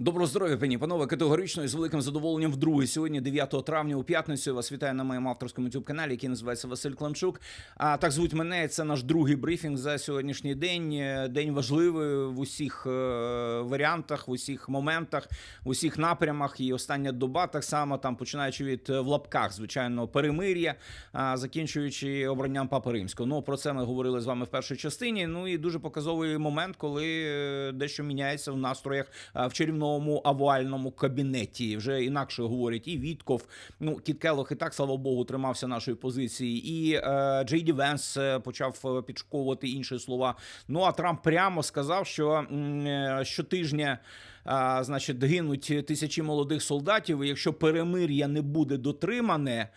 Доброго здоров'я, пані панове. Категорично і з великим задоволенням вдруге сьогодні, 9 травня, у п'ятницю. Вас вітаю на моєму авторському youtube каналі, який називається Василь Климчук. А так звуть мене. Це наш другий брифінг за сьогоднішній день. Е, День важливий в усіх е, варіантах, в усіх моментах, в усіх напрямах. І остання доба так само там, починаючи від е, в лапках, звичайно, перемир'я, а закінчуючи обранням Папи Римського. Ну про це ми говорили з вами в першій частині. Ну і дуже показовий момент, коли дещо міняється в настроях в чарівному овальному кабінеті. Вже інакше говорять і Вітков. Ну Кіт Келлох і так, слава Богу, тримався нашої позиції. І е, Джей Ді Венс е, почав е, підшковувати інші слова. Ну а Трамп прямо сказав, що е, щотижня. А, значить, гинуть тисячі молодих солдатів. Якщо перемир'я не буде дотримане,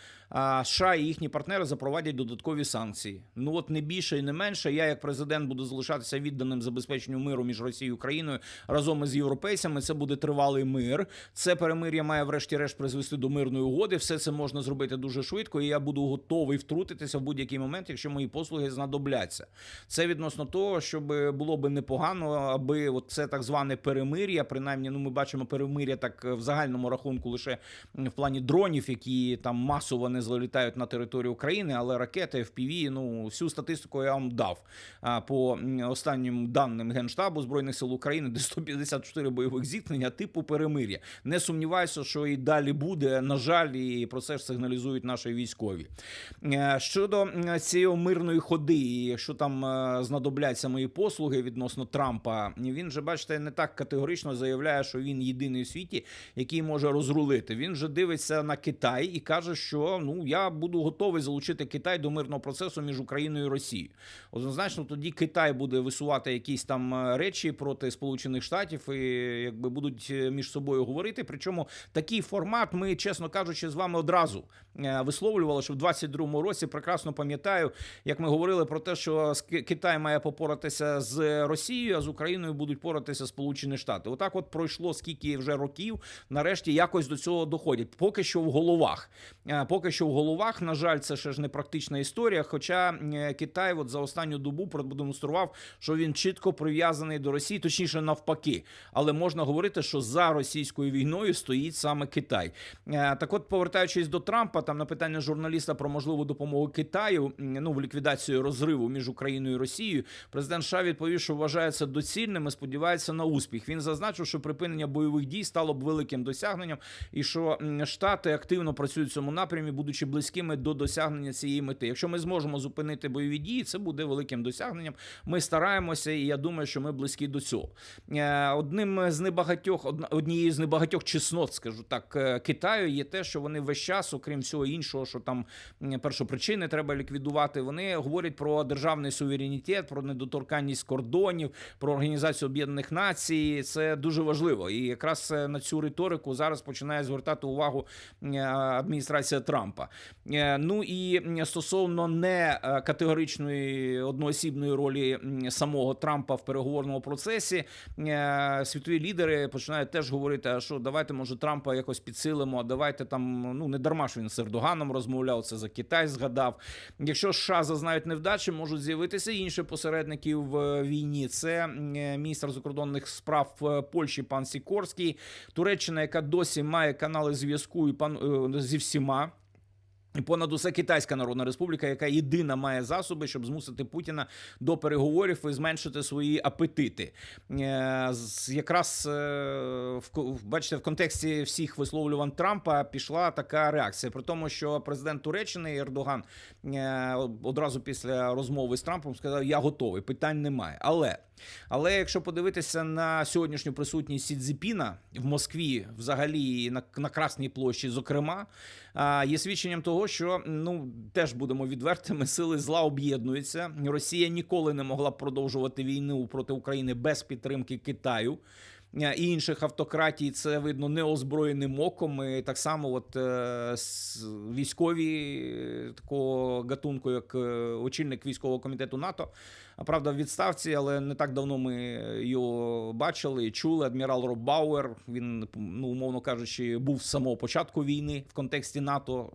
США і їхні партнери запровадять додаткові санкції. Ну от не більше і не менше. Я, як президент, буду залишатися відданим забезпеченню миру між Росією і Україною разом із європейцями. Це буде тривалий мир. Це перемир'я має, врешті-решт, призвести до мирної угоди. Все це можна зробити дуже швидко. І я буду готовий втрутитися в будь-який момент, якщо мої послуги знадобляться. Це відносно того, щоб було би непогано, аби от це так зване перемир'я, принаймні, ну ми бачимо перемир'я так в загальному рахунку лише в плані дронів, які там масово не залітають на територію України, але ракети, FPV, ну всю статистику я вам дав по останнім даним генштабу збройних сил України, де 154 бойових зіткнення типу перемир'я. Не сумніваюся, що і далі буде. На жаль, і про це ж сигналізують наші військові. Е, Щодо цієї мирної ходи, якщо там е, знадобляться мої послуги відносно Трампа, він же бачите не так категорично заявляє, що він єдиний у світі, який може розрулити. Він же дивиться на Китай і каже, що ну я буду готовий залучити Китай до мирного процесу між Україною і Росією. Однозначно, тоді Китай буде висувати якісь там е, речі проти Сполучених Штатів і якби будуть е, між собою говорити. Причому такий формат ми, чесно кажучи, з вами одразу е, висловлювали, що в 22-му році прекрасно пам'ятаю, як ми говорили про те, що Китай має попоратися з Росією, а з Україною будуть поратися Сполучені Штати. Отак, от пройшло скільки вже років. Нарешті якось до цього доходять. Поки що в головах. Поки що в головах, на жаль, це ще ж не практична історія. Хоча е, Китай, от за останню добу продемонстрував, що він чітко прив'язаний до Росії, точніше навпаки. Але можна говорити, що за російською війною стоїть саме Китай. Е, Так, от, повертаючись до Трампа, там на питання журналіста про можливу допомогу Китаю, ну в ліквідацію розриву між Україною і Росією, президент США відповів, що вважає це доцільним і сподівається на успіх. Він зазначив, що припинення бойових дій стало б великим досягненням, і що штати активно працюють в цьому напрямі, будучи близькими до досягнення цієї мети. Якщо ми зможемо зупинити бойові дії, це буде великим досягненням. Ми стараємося, і я думаю, що ми близькі до цього. Е, Одним з небагатьох, однією з небагатьох чеснот, скажу так, е, Китаю є те, що вони весь час, окрім всього іншого, що там першопричини треба ліквідувати. Вони говорять про державний суверенітет, про недоторканність кордонів, про організацію Об'єднаних Націй. Це дуже важливо. І якраз е, на цю риторику зараз починає звертати увагу адміністрація Трампа. Е, Ну і стосовно не е, категоричної одноосібної ролі самого Трампа в переговорному процесі, е, світові лідери починають теж говорити, а що давайте, може, Трампа якось підсилимо, а давайте там, ну не дарма ж він з Ердоганом розмовляв, це за Китай згадав. Якщо США зазнають невдачі, можуть з'явитися інші посередники в війні. Це міністр закордонних справ Польщі пан Сікорський, Туреччина, яка досі має канали зв'язку і пан зі всіма. І понад усе Китайська Народна Республіка, яка єдина має засоби, щоб змусити Путіна до переговорів і зменшити свої апетити. Е, Якраз е, в бачите, в контексті всіх висловлювань Трампа пішла така реакція. При тому, що президент Туреччини Ердоган е, одразу після розмови з Трампом сказав: Я готовий, питань немає. Але але якщо подивитися на сьогоднішню присутність Сі Цзіпіна в Москві, взагалі на, на Красній площі, зокрема, є свідченням того, що ну теж будемо відвертими, сили зла об'єднуються. Росія ніколи не могла продовжувати війну проти України без підтримки Китаю. І інших автократій це видно неозброєним оком. І так само, от е, військові е, такого гатунку, як е, очільник військового комітету НАТО правда, в відставці, але не так давно ми його бачили чули. Адмірал Роб Бауер. Він, ну умовно кажучи, був з самого початку війни в контексті НАТО.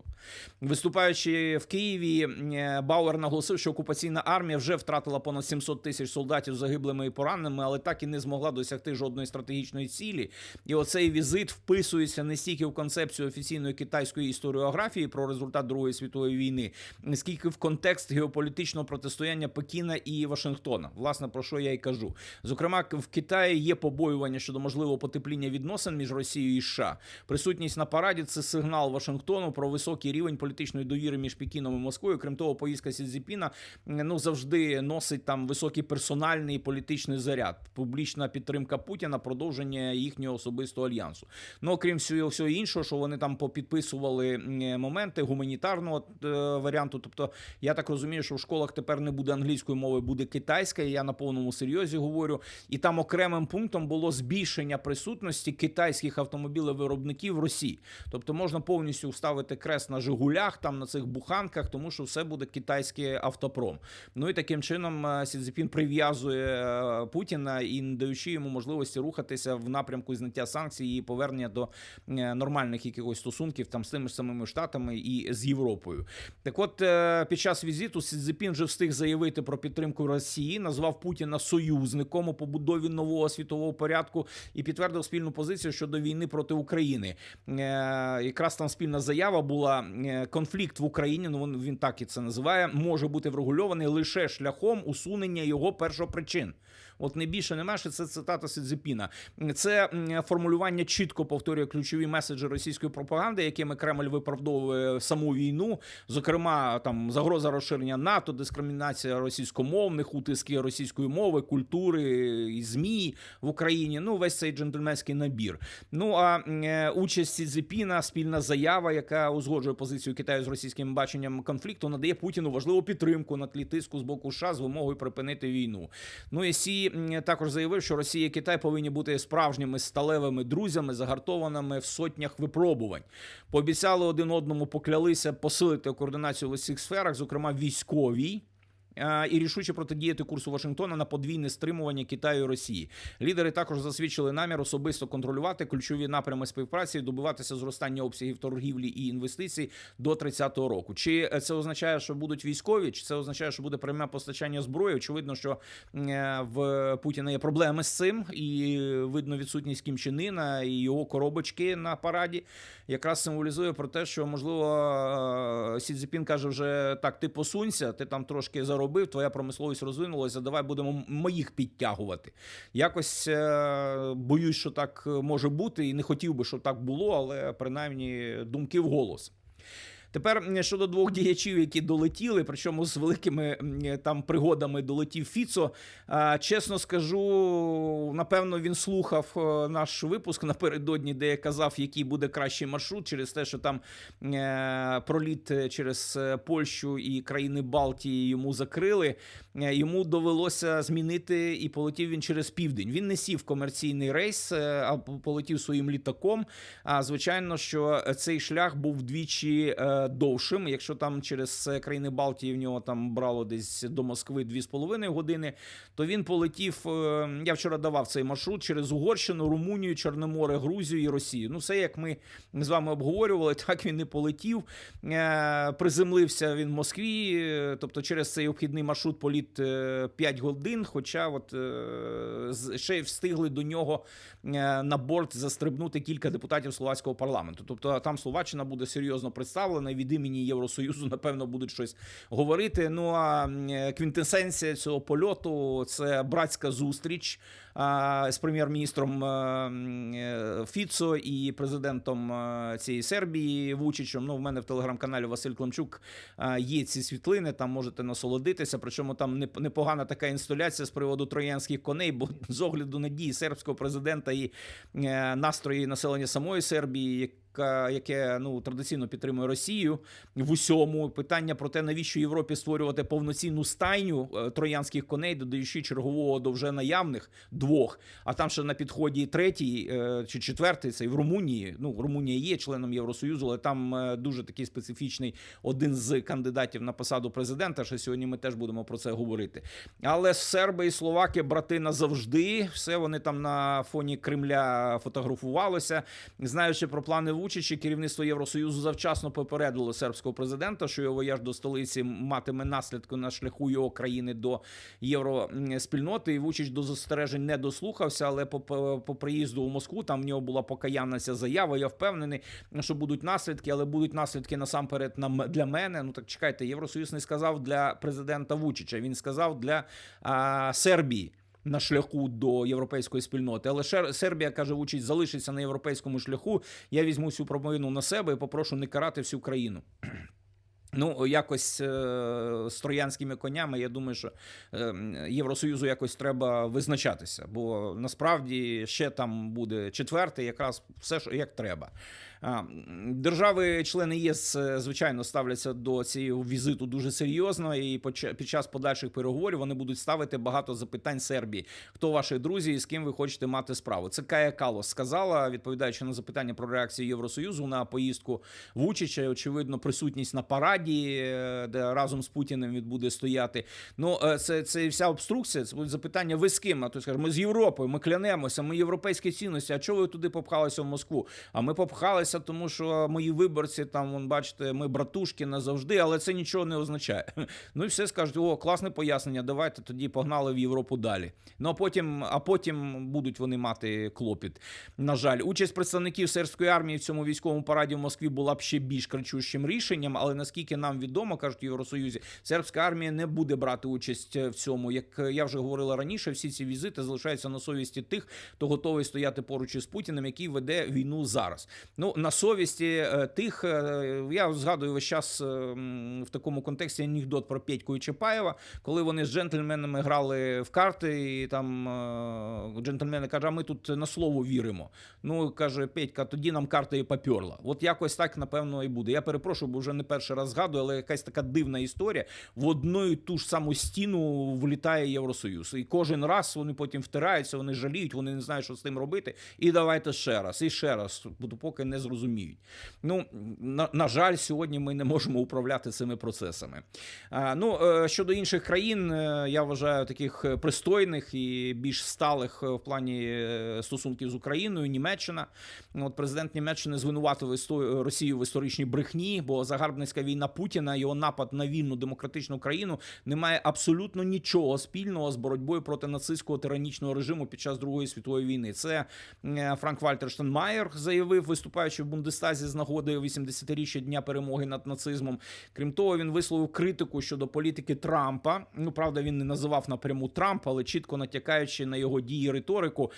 Виступаючи в Києві, е, Бауер наголосив, що окупаційна армія вже втратила понад 700 тисяч солдатів загиблими і пораненими, але так і не змогла досягти жодної стратегічної цілі. І оцей візит вписується не стільки в концепцію офіційної китайської історіографії про результат Другої світової війни, скільки в контекст геополітичного протистояння Пекіна і Вашингтона. Власне про що я й кажу. Зокрема, в Китаї є побоювання щодо можливого потепління відносин між Росією і США. Присутність на параді це сигнал Вашингтону про високий рівень політичної довіри між Пекіном і Москвою. Крім того, поїздка Сідзіпіна ну завжди носить там високий персональний політичний заряд, публічна підтримка Путіна, продовження їхнього особистого альянсу. Ну окрім всього, всього іншого, що вони там попідписували моменти гуманітарного е, варіанту. Тобто, я так розумію, що в школах тепер не буде англійської мови, буде китайська. і Я на повному серйозі говорю. І там окремим пунктом було збільшення присутності китайських автомобілевиробників в Росії. Тобто можна повністю вставити крест на Жигулях, там на цих буханках, тому що все буде китайський автопром. Ну і таким чином е, Сі Цзіпін прив'язує е, Путіна і не даючи йому можливості рухатися в напрямку зняття санкцій і повернення до е, нормальних якихось стосунків там з тими ж самими штатами і з Європою. Так, от під час візиту Сі Цзіпін вже встиг заявити про підтримку Росії, назвав Путіна союзником у побудові нового світового порядку і підтвердив спільну позицію щодо війни проти України. Е, якраз там спільна заява була е, конфлікт в Україні. Ну він, так і це називає, може бути врегульований лише шляхом усунення його першопричин. От не більше, не менше, це цитата Сідзепіна. Це формулювання чітко повторює ключові меседжі російської пропаганди, якими Кремль виправдовує саму війну. Зокрема, там загроза розширення НАТО, дискримінація російськомовних, утиски російської мови, культури і змі в Україні. Ну, весь цей джентльменський набір. Ну а е, участь Сідзепіна, спільна заява, яка узгоджує позицію Китаю з російським баченням конфлікту, надає Путіну важливу підтримку на тлі тиску з боку США з вимогою припинити війну. Ну і Сі також заявив, що Росія і Китай повинні бути справжніми сталевими друзями, загартованими в сотнях випробувань. Пообіцяли один одному, поклялися посилити координацію в усіх сферах, зокрема військовій. Е, І рішуче протидіяти курсу Вашингтона на подвійне стримування Китаю і Росії. Лідери також засвідчили намір особисто контролювати ключові напрями співпраці і добиватися зростання обсягів торгівлі і інвестицій до 30-го року. Чи це означає, що будуть військові, чи це означає, що буде пряме постачання зброї? Очевидно, що е, в Путіна є проблеми з цим, і видно відсутність Кімчинина і його коробочки на параді якраз символізує про те, що можливо е, Сі Цзіпін каже вже так: ти посунься, ти там трошки заробив, твоя промисловість розвинулася. Давай будемо моїх підтягувати. Якось е, боюсь, що так може бути, і не хотів би, щоб так було, але принаймні думки вголос. Тепер щодо двох діячів, які долетіли, причому з великими там пригодами долетів Фіцо. Чесно скажу, напевно, він слухав е, наш випуск напередодні, де я казав, який буде кращий маршрут, через те, що там е, проліт через е, Польщу і країни Балтії йому закрили. Йому довелося змінити і полетів він через південь. Він не сів комерційний рейс, а полетів своїм літаком. А звичайно, що цей шлях був вдвічі довшим. Якщо там через країни Балтії в нього там брало десь до Москви 2,5 години, то він полетів. е, Я вчора давав цей маршрут через Угорщину, Румунію, Чорноморе, Грузію і Росію. Ну, все як ми з вами обговорювали, так він і полетів. Е, Приземлився він в Москві, е, тобто через цей обхідний маршрут політ е, 5 годин. Хоча, от ще встигли до нього на борт застрибнути кілька депутатів словацького парламенту. Тобто там Словаччина буде серйозно представлена і від імені Євросоюзу, напевно, будуть щось говорити. Ну а е, квінтесенція цього польоту це братська зустріч з прем'єр-міністром е, е, Фіцо і президентом е, цієї Сербії Вучичем. Ну, в мене в телеграм-каналі Василь Климчук є ці світлини. Там можете насолодитися. Причому там непогана така інсталяція з приводу троянських коней, бо з огляду на дії сербського президента і е, настрої населення самої Сербії. Яке ну традиційно підтримує Росію в усьому питання про те, навіщо Європі створювати повноцінну стайню е, троянських коней, додаючи чергового до вже наявних двох. А там ще на підході третій е, чи четвертий, це в Румунії. Ну, Румунія є членом Євросоюзу, але там е, дуже такий специфічний один з кандидатів на посаду президента. Що сьогодні ми теж будемо про це говорити. Але серби і словаки брати назавжди. Все вони там на фоні Кремля фотографувалися. Знаючи про плани Вучичі, керівництво Євросоюзу завчасно попередило сербського президента, що його вояж до столиці матиме наслідки на шляху його країни до євроспільноти. І Вучич до застережень не дослухався. Але по, по, приїзду у Москву там в нього була покаянна ця заява. Я впевнений, що будуть наслідки, але будуть наслідки насамперед на для мене. Ну так чекайте, Євросоюз не сказав для президента Вучича. Він сказав для а, Сербії. На шляху до європейської спільноти, але Шер- Сербія каже, Вучич залишиться на європейському шляху. Я візьму всю провину на себе і попрошу не карати всю країну. Ну, якось е, з троянськими конями, я думаю, що е, Євросоюзу якось треба визначатися, бо насправді ще там буде четвертий, якраз все що як треба. Держави-члени ЄС, е, звичайно, ставляться до цього візиту дуже серйозно, і під час подальших переговорів вони будуть ставити багато запитань Сербії. Хто ваші друзі і з ким ви хочете мати справу? Це Кая Калос сказала, відповідаючи на запитання про реакцію Євросоюзу на поїздку Вучича. І, Очевидно, присутність на параді, е, де разом з Путіним він буде стояти. Ну, е, це, це вся обструкція. Це будуть запитання: ви з ким? А то скажемо, ми з Європою, ми клянемося, ми європейські цінності. А чого ви туди попхалися в Москву? А ми попхалися, тому що мої виборці там, вон, бачите, ми братушки назавжди, але це нічого не означає. Ну і все скажуть: о, класне пояснення. Давайте тоді погнали в Європу далі. Ну а потім, а потім будуть вони мати клопіт. На жаль, участь представників сербської армії в цьому військовому параді в Москві була б ще більш кричущим рішенням. Але наскільки нам відомо, кажуть в Євросоюзі, сербська армія не буде брати участь в цьому. Як я вже говорила раніше, всі ці візити залишаються на совісті тих, хто готовий стояти поруч із Путіним, який веде війну зараз. Ну на совісті е, тих, е, я згадую весь час е, в такому контексті анекдот про Петьку і Чапаєва, коли вони з джентльменами грали в карти, і там джентльмени кажуть, а ми тут на слово віримо. Ну каже Петька, тоді нам карта і поперла. От якось так напевно і буде. Я перепрошую, бо вже не перший раз згадую, але якась така дивна історія. В одну і ту ж саму стіну влітає Євросоюз, і кожен раз вони потім втираються, вони жаліють, вони не знають, що з тим робити. І давайте ще раз, і ще раз, допоки не зрозуміють. Ну на, на жаль, сьогодні ми не можемо управляти цими процесами. А, ну е, щодо інших країн, е, я вважаю таких е, пристойних і більш сталих в плані стосунків з Україною. Німеччина, от президент Німеччини звинуватив Росію в історичній брехні, бо загарбницька війна Путіна, його напад на вільну демократичну країну не має абсолютно нічого спільного з боротьбою проти нацистського тиранічного режиму під час Другої світової війни. Це Франк Вальтер Штенмаєр заявив, виступаючи в Бундестазі з нагоди 80-річчя дня перемоги над нацизмом. Крім того, він висловив критику щодо політики Трампа. Ну правда, він не називав напряму Трампа, але чітко натякаючи на його дії риторику.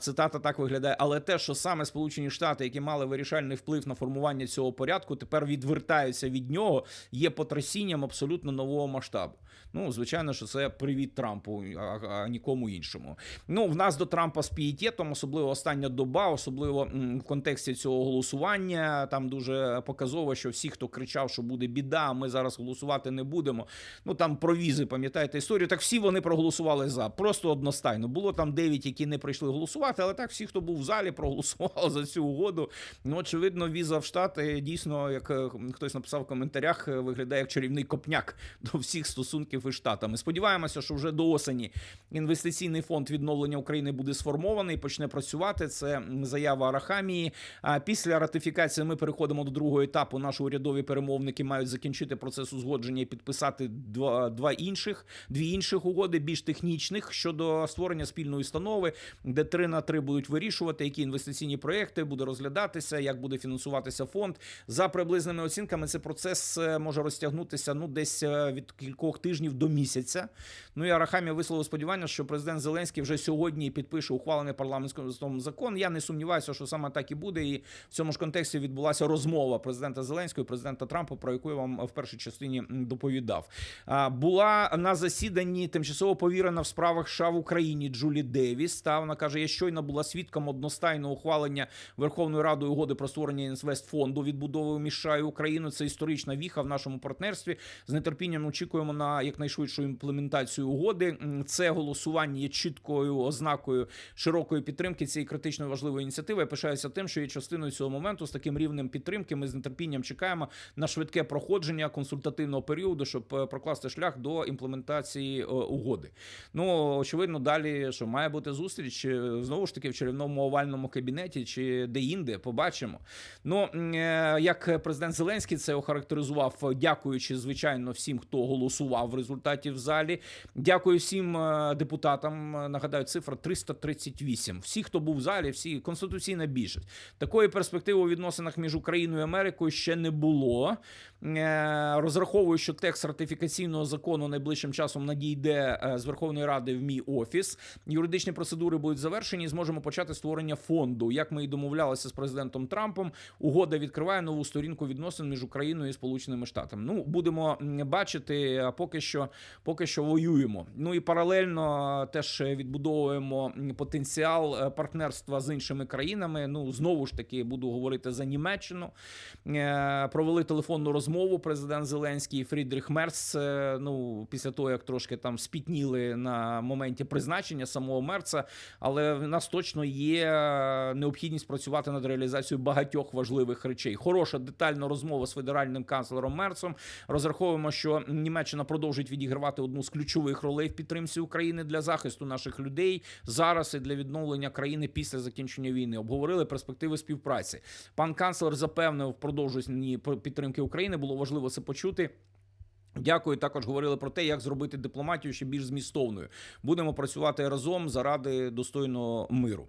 Цитата так виглядає. Але те, що саме Сполучені Штати, які мали вирішальний вплив на формування цього порядку, тепер відвертаються від нього, є потрясінням абсолютно нового масштабу. Ну, звичайно, що це привіт Трампу, а, а нікому іншому. Ну, в нас до Трампа з пієтетом, особливо остання доба, особливо в контексті цього голосування. Там дуже показово, що всі, хто кричав, що буде біда, ми зараз голосувати не будемо. Ну там про візи, пам'ятаєте історію? Так всі вони проголосували за. Просто одностайно. Було там 9, які не прийшли голосувати, але так всі, хто був в залі, проголосували за цю угоду. Ну, очевидно, віза в Штати дійсно, як е, хтось написав в коментарях, е, виглядає як чарівний копняк до всіх стосунків із Штатами. Сподіваємося, що вже до осені інвестиційний фонд відновлення України буде сформований, почне працювати. Це заява Арахамії. А після ратифікації ми переходимо до другого етапу. Наші урядові перемовники мають закінчити процес узгодження і підписати два, два інших дві інших угоди, більш технічних щодо створення спільної установи, де три на три будуть вирішувати, які інвестиційні проекти буде розглядатися, як буде фінансуватися фонд. За приблизними оцінками, цей процес е, може розтягнутися ну десь е, від кількох тижнів до місяця. Ну і Арахамія висловив сподівання, що президент Зеленський вже сьогодні підпише ухвалений парламентським закон. Я не сумніваюся, що саме так і буде. І в цьому ж контексті відбулася розмова президента Зеленського і президента Трампа, про яку я вам в першій частині доповідав. Була на засіданні тимчасово повірена в справах США в Україні Джулі Девіс. Та вона каже: я щойно була свідком одностайного ухвалення Верховною Радою угоди про створення інвестфонду відбудови між США і Україною. Це історична віха в нашому партнерстві. З нетерпінням очікуємо на на якнайшвидшу імплементацію угоди. Це голосування є чіткою ознакою широкої підтримки цієї критично важливої ініціативи. Я пишаюся тим, що є частиною цього моменту з таким рівнем підтримки. Ми з нетерпінням чекаємо на швидке проходження консультативного періоду, щоб е, прокласти шлях до імплементації е, угоди. Ну очевидно, далі що має бути зустріч е, знову ж таки в чарівному овальному кабінеті чи де-інде. Побачимо. Ну як президент Зеленський це охарактеризував, дякуючи звичайно всім, хто голосував в результаті в залі. Дякую всім е, депутатам. Е, Нагадаю, цифра 338. Всі, хто був в залі, всі конституційна більшість. Такої перспективи у відносинах між Україною і Америкою ще не було. Е, Розраховую, що текст ратифікаційного закону найближчим часом надійде е, з Верховної Ради в мій офіс. Юридичні процедури будуть завершені. Зможемо почати створення фонду. Як ми і домовлялися з президентом Трампом, угода відкриває нову сторінку відносин між Україною і Сполученими Штатами. Ну будемо бачити. А поки що, поки що воюємо. Ну і паралельно теж відбудовуємо потенціал е, партнерства з іншими країнами. Ну знову ж таки буду говорити за Німеччину. Е, Провели телефонну розмову. Президент Зеленський і Фрідріх Мерц. е, Ну після того як трошки там спітніли на моменті призначення самого Мерца, але в нас точно є е, необхідність працювати над реалізацією багатьох важливих речей. Хороша детальна розмова з федеральним канцлером Мерцом. Розраховуємо, що Німеччина продовжить відігравати одну з ключових ролей в підтримці України для захисту наших людей зараз і для відновлення країни після закінчення війни. Обговорили перспективи співпраці. Пан канцлер запевнив продовження підтримки України. Було важливо це почути. Дякую. Також говорили про те, як зробити дипломатію ще більш змістовною. Будемо працювати разом заради достойного миру.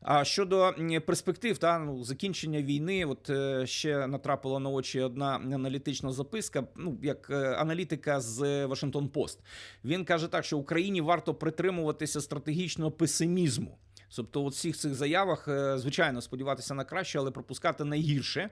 А щодо перспектив та ну, закінчення війни, от е, ще натрапила на очі одна аналітична записка. Ну як е, аналітика з Вашингтон Пост. Він каже так, що Україні варто притримуватися стратегічного песимізму. Тобто, у всіх цих заявах, е, звичайно, сподіватися на краще, але пропускати найгірше.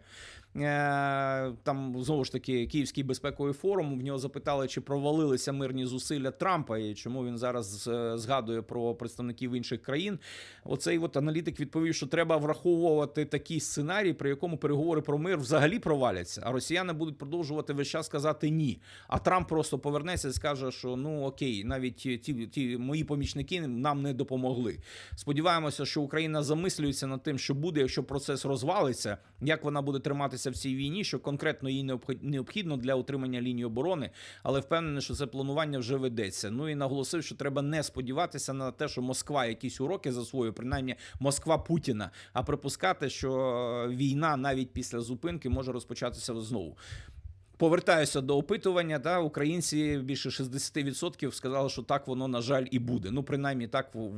Е, Там знову ж таки Київський безпековий форум. В нього запитали, чи провалилися мирні зусилля Трампа, і чому він зараз е, згадує про представників інших країн. Оцей от аналітик відповів, що треба враховувати такий сценарій, при якому переговори про мир взагалі проваляться, а росіяни будуть продовжувати весь час казати ні. А Трамп просто повернеться і скаже, що ну окей, навіть ті, ті мої помічники нам не допомогли. Сподіваємося, що Україна замислюється над тим, що буде, якщо процес розвалиться, як вона буде триматися в цій війні, що конкретно їй необхід- необхідно для утримання лінії оборони, але впевнений, що це планування вже ведеться. Ну і наголосив, що треба не сподіватися на те, що Москва якісь уроки засвоює, принаймні Москва Путіна, а припускати, що е, війна навіть після зупинки може розпочатися знову. Повертаюся до опитування. Та українці більше 60% сказали, що так воно на жаль і буде. Ну, принаймні, так в-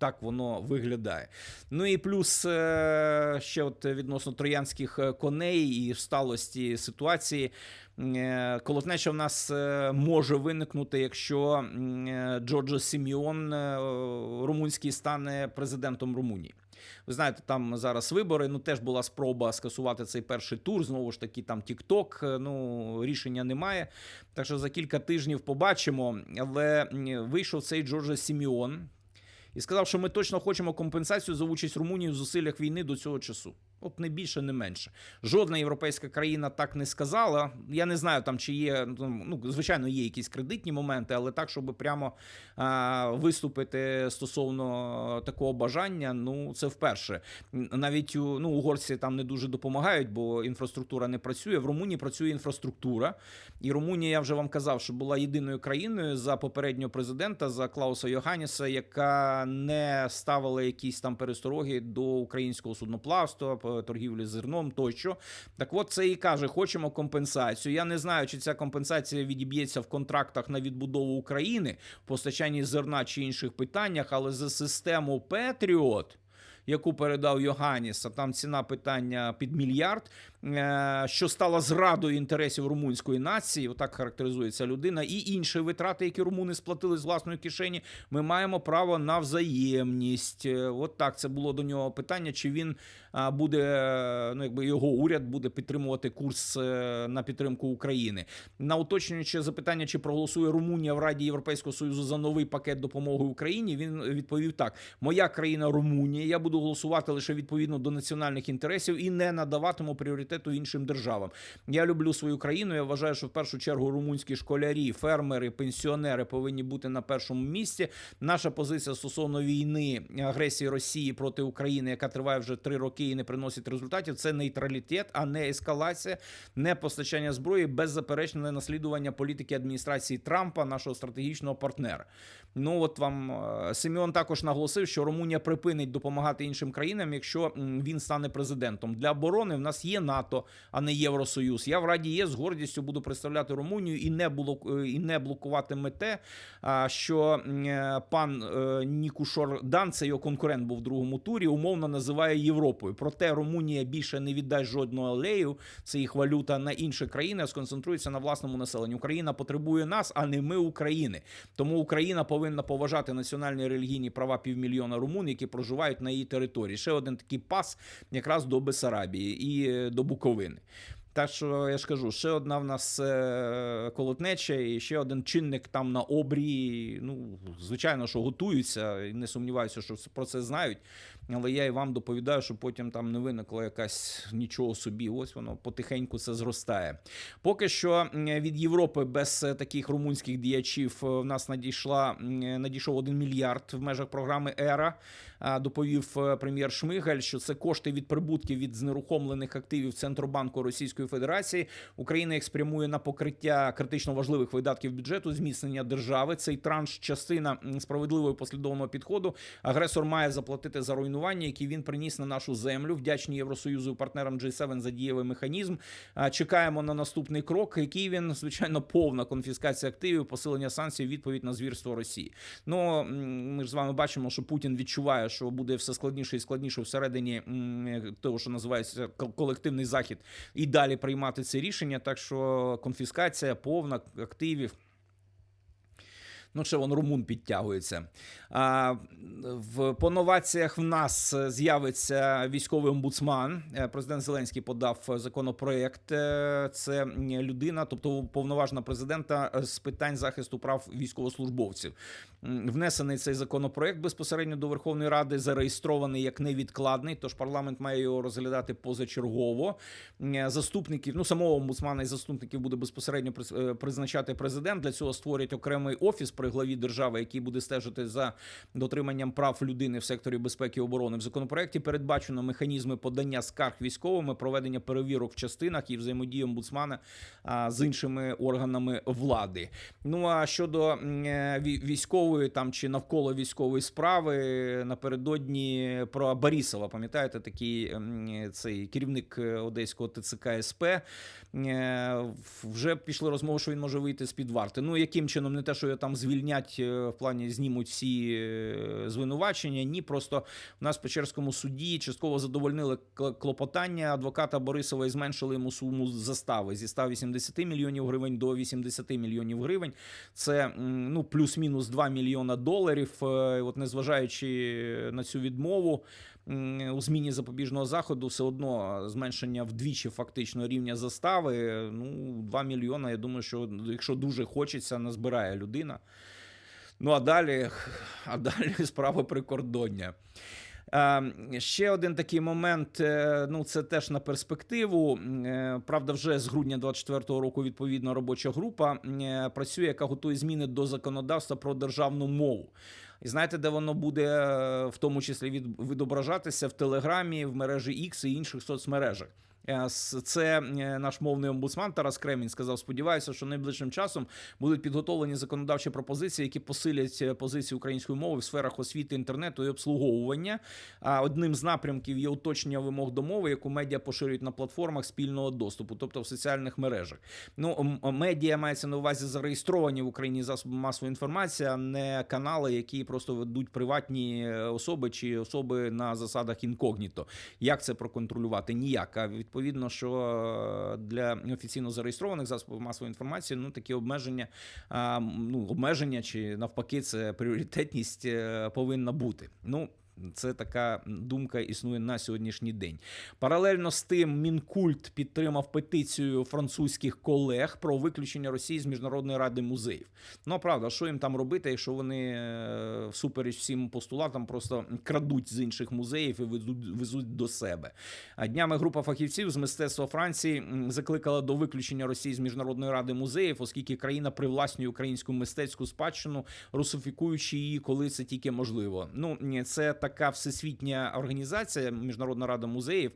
так воно виглядає. Ну і плюс е, ще от відносно троянських е, коней і всталості ситуації. Е, Колотнеча в нас може виникнути, якщо Джорджо Сіміон румунський стане президентом Румунії. Ви знаєте, там зараз вибори. Ну теж була спроба скасувати цей перший тур. Знову ж таки, там Тік-Ток. Ну рішення немає. Так що за кілька тижнів побачимо. Але вийшов цей Джорджо Сіміон і сказав, що ми точно хочемо компенсацію за участь Румунії в зусиллях війни до цього часу. От не більше, не менше. Жодна європейська країна так не сказала. Я не знаю, там чи є ну, звичайно, є якісь кредитні моменти, але так, щоб прямо а, виступити стосовно такого бажання, ну це вперше. Навіть у- ну, угорці там не дуже допомагають, бо інфраструктура не працює. В Румунії працює інфраструктура, і Румунія, я вже вам казав, що була єдиною країною за попереднього президента за Клауса Йоханіса, яка не ставила якісь там перестороги до українського судноплавства, торгівлі зерном тощо. Так от це і каже: хочемо компенсацію. Я не знаю, чи ця компенсація відіб'ється в контрактах на відбудову України, постачанні зерна чи інших питаннях, але за систему Петріот. Яку передав Йоганіс, а там ціна питання під мільярд, е, що стала зрадою інтересів румунської нації, отак характеризується людина, і інші витрати, які румуни сплатили з власної кишені, ми маємо право на взаємність. Е, От так це було до нього питання, чи він буде, ну якби його уряд буде підтримувати курс е, на підтримку України. На уточнююче запитання, чи проголосує Румунія в Раді Європейського Союзу за новий пакет допомоги Україні, він відповів так: Моя країна Румунія, я буду голосувати лише відповідно до національних інтересів і не надаватиму пріоритету іншим державам. Я люблю свою країну. Я вважаю, що в першу чергу румунські школярі, фермери, пенсіонери повинні бути на першому місці. Наша позиція стосовно війни агресії Росії проти України, яка триває вже три роки і не приносить результатів. Це нейтралітет, а не ескалація, не постачання зброї, беззаперечне наслідування політики адміністрації Трампа, нашого стратегічного партнера. Ну от вам е, Симеон також наголосив, що Румунія припинить допомагати іншим країнам, якщо він стане президентом. Для оборони в нас є НАТО, а не Євросоюз. Я в Раді є з гордістю буду представляти Румунію і не блок е, і не блокуватиме те, що е, пан е, Нікушор Дан, це його конкурент був в другому турі, умовно називає Європою. Проте Румунія більше не віддасть жодного алею. це їх валюта на інші країни, а сконцентрується на власному населенні. Україна потребує нас, а не ми України. Тому Україна повинна поважати національні релігійні права півмільйона румун, які проживають на її території. Ще один такий пас якраз до Бесарабії і е, до Буковини. Так що я ж кажу, ще одна в нас е, колотнеча, і ще один чинник там на обрії. Ну, звичайно, що готуються, і не сумніваюся, що про це знають. Але я і вам доповідаю, що потім там не виникло якась нічого собі. Ось воно потихеньку це зростає. Поки що від Європи без е, таких румунських діячів е, в нас надійшла надійшов 1 мільярд в межах програми Ера. Доповів е, прем'єр Шмигаль, що це кошти від прибутків від знерухомлених активів Центробанку Російської Федерації. Україна їх спрямує на покриття критично важливих видатків бюджету, зміцнення держави. Цей транш частина справедливого послідовного підходу. Агресор має заплатити за руйнування, які він приніс на нашу землю. Вдячні Євросоюзу і партнерам G7 за дієвий механізм. Чекаємо на наступний крок, який він звичайно повна конфіскація активів, посилення санкцій, відповідь на звірство Росії. Ну ми ж з вами бачимо, що Путін відчуває, що буде все складніше і складніше всередині того, що називається колективний захід, і далі приймати це рішення. Так що конфіскація повна активів. Ну, ще вон румун підтягується. А, в по новаціях в нас з'явиться військовий омбудсман. Е, Президент Зеленський подав законопроект. Е, Це людина, тобто повноважна президента з питань захисту прав військовослужбовців. Внесений цей законопроект безпосередньо до Верховної Ради, зареєстрований як невідкладний. Тож парламент має його розглядати позачергово. Е, Заступників, ну самого омбудсмана і заступників буде безпосередньо приз- е, призначати президент. Для цього створять окремий офіс при главі держави, який буде стежити за дотриманням прав людини в секторі безпеки і оборони. В законопроекті передбачено механізми подання скарг військовими, проведення перевірок в частинах і взаємодії омбудсмана з іншими органами влади. Ну а щодо е, військової там чи навколо військової справи, напередодні про Борисова, пам'ятаєте, такий цей керівник е, одеського ТЦК СП. е, Вже пішли розмови, що він може вийти з під варти. Ну яким чином, не те, що його там звільнять е, в плані знімуть всі е, звинувачення. Ні, просто в нас в Печерському суді частково задовольнили клопотання адвоката Борисова і зменшили йому суму застави зі 180 мільйонів гривень до 80 мільйонів гривень. Це ну плюс-мінус 2 мільйона доларів. Е, От незважаючи на цю відмову. У зміні запобіжного заходу все одно зменшення вдвічі фактично рівня застави. Ну, 2 мільйона. Я думаю, що якщо дуже хочеться, назбирає людина. Ну а далі, а далі справа прикордоння. Ще один такий момент. е, Ну, це теж на перспективу. Е, Правда, вже з грудня 24-го року відповідна робоча група е, працює, яка готує зміни до законодавства про державну мову. І знаєте, де воно буде е, в тому числі від, відображатися в Телеграмі, в мережі X і інших соцмережах. Е, Це е, наш мовний омбудсман Тарас Кремінь сказав. Сподіваюся, що найближчим часом будуть підготовлені законодавчі пропозиції, які посилять е, позиції української мови в сферах освіти, інтернету і обслуговування. А одним з напрямків є уточнення вимог до мови, яку медіа поширюють на платформах спільного доступу, тобто в соціальних мережах. Ну медіа мається на увазі зареєстровані в Україні засоби масової інформації, а не канали, які просто ведуть приватні особи чи особи на засадах інкогніто. Як це проконтролювати? Ніяк. А відповідно, що е, для офіційно зареєстрованих засобів масової інформації ну такі обмеження, ну обмеження чи навпаки, це пріоритетність е, повинна бути. Ну. Це така думка існує на сьогоднішній день. Паралельно з тим, Мінкульт підтримав петицію французьких колег про виключення Росії з міжнародної ради музеїв. Ну правда, що їм там робити, якщо вони е, всупереч всім постулатам просто крадуть з інших музеїв і везуть, везуть до себе. А днями група фахівців з мистецтва Франції закликала до виключення Росії з міжнародної ради музеїв, оскільки країна привласнює українську мистецьку спадщину, русифікуючи її, коли це тільки можливо. Ну це така всесвітня організація, Міжнародна рада музеїв.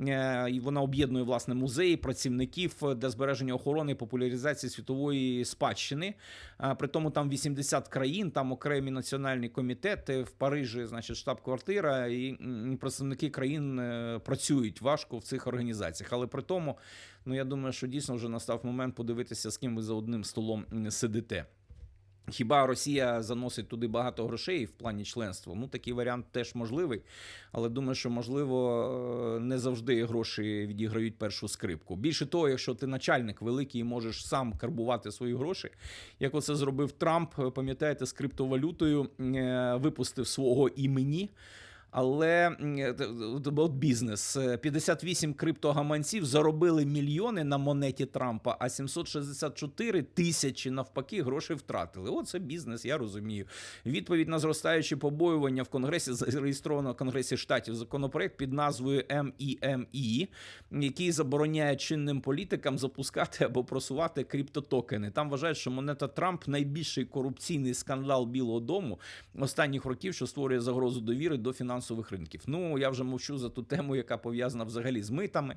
Е, І вона об'єднує власне музеї, працівників для збереження охорони і популяризації світової спадщини. А, При тому там 80 країн, там окремі національні комітети в Парижі, значить, штаб-квартира, і представники країн е, працюють важко в цих організаціях. Але при тому, ну я думаю, що дійсно вже настав момент подивитися, з ким ви за одним столом сидите. Хіба Росія заносить туди багато грошей в плані членства? Ну такий варіант теж можливий, але думаю, що можливо е, не завжди гроші відіграють першу скрипку. Більше того, якщо ти начальник великий і можеш сам карбувати свої гроші, як оце зробив Трамп, пам'ятаєте, з криптовалютою е, випустив свого імені. Але е, от бізнес. Е, 58 криптогаманців заробили мільйони на монеті Трампа, а 764 тисячі навпаки грошей втратили. Оце бізнес, я розумію. Відповідь на зростаючі побоювання в Конгресі зареєстровано в Конгресі штатів законопроект під назвою MEME, який забороняє чинним політикам запускати або просувати криптотокени. Там вважають, що монета Трамп найбільший корупційний скандал Білого Дому останніх років, що створює загрозу довіри до фінансових ринків. Ну я вже мовчу за ту тему, яка пов'язана взагалі з митами,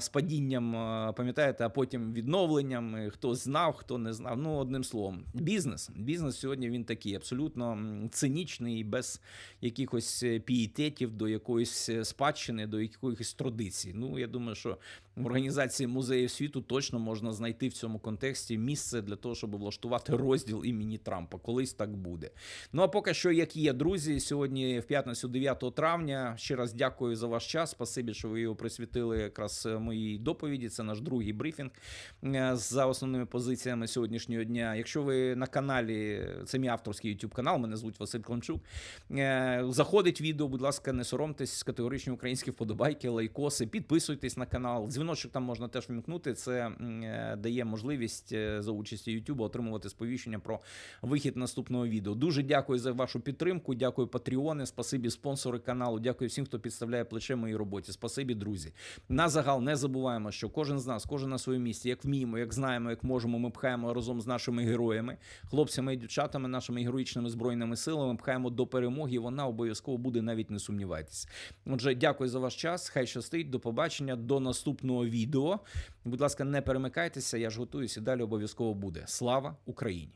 з падінням, пам'ятаєте, а потім відновленням. Хто знав, хто не знав. Ну, одним словом, бізнес. Бізнес сьогодні він такий абсолютно цинічний, без якихось е, пієтетів до якоїсь е, спадщини, до якоїсь традицій. Ну, я думаю, що в організації музеїв світу точно можна знайти в цьому контексті місце для того, щоб влаштувати розділ імені Трампа. Колись так буде. Ну а поки що, як є, друзі, сьогодні в п'ятницю, 9 травня. Ще раз дякую за ваш час. Спасибі, що ви його присвятили якраз моїй доповіді. Це наш другий брифінг е, за основними позиціями сьогоднішнього дня. Якщо ви на каналі, це мій авторський YouTube канал, мене звуть Василь Климчук. Е, Заходить відео, будь ласка, не соромтесь, категоричні українські вподобайки, лайкоси, підписуйтесь на канал. Дзвіночок там можна теж вмікнути. Це е, дає можливість е, за участі YouTube отримувати сповіщення про вихід наступного відео. Дуже дякую за вашу підтримку. Дякую, патреони, спасибі спонсори каналу. Дякую всім, хто підставляє плече моїй роботі. Спасибі, друзі. На загал не забуваємо, що кожен з нас, кожен на своєму місці, як вміємо, як знаємо, як можемо, ми пхаємо разом з нашими героями, хлопцями і дівчатами, нашими героїчними збройними силами. Пхаємо до перемоги. Вона обов'язково буде, навіть не сумнівайтесь. Отже, дякую за ваш час. Хай щастить. До побачення, до наступного відео. Будь ласка, не перемикайтеся. Я ж готуюся. Далі обов'язково буде. Слава Україні!